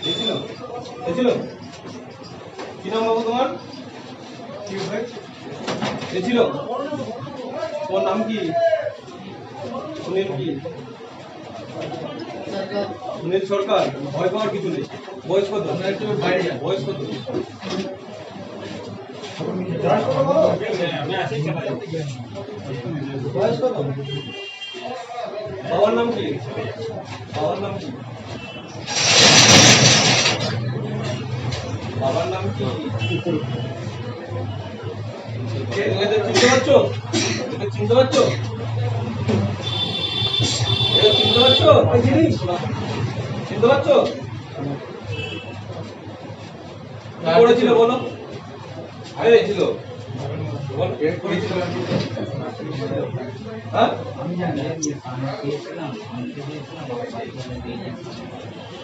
এসেছিল? এসেছিল? কি নাম বাবু তোমার? এসেছিল? তোমার নাম কি? সুনীল কি? সুনীল সরকার। ভয় পাওয়ার কিছু নেই। বয়স কত? বয়স কত? বয়স কত? বাবার নাম কি? বাবার নাম কি? বাবার নাম কি? চিনতে পারছ? চিনতে পারছ? চিনতে পারছ? চিনতে পারছ? করেছিল বলো? এই ছিল। হ্যাঁ?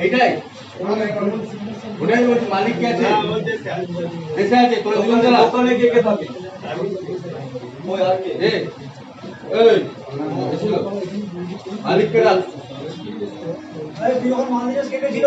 এটাই ওটাই বলছি মালিক কে আছে দেশে আছে তোর জীবন চালা দোকানে কে কে থাকে ওই আর কে এই এই এসেছিল মালিক কে রাখ আরে তুই যখন মাল দিয়েছিস কে কে ছিল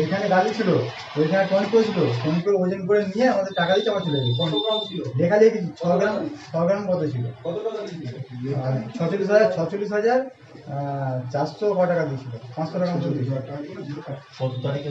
এখানে গাড়ি ছিল ওইখানে টন করেছিল টন করে ওজন করে নিয়ে আমাদের টাকা দিয়ে চাপা চলে গেছে লেখা লিখে ছ গ্রাম ছ গ্রাম কত ছিল টাকা ছচল্লিশ হাজার ছচল্লিশ হাজার চারশো ক টাকা দিয়েছিল পাঁচশো টাকা মতো দিয়েছিল কত তারিখে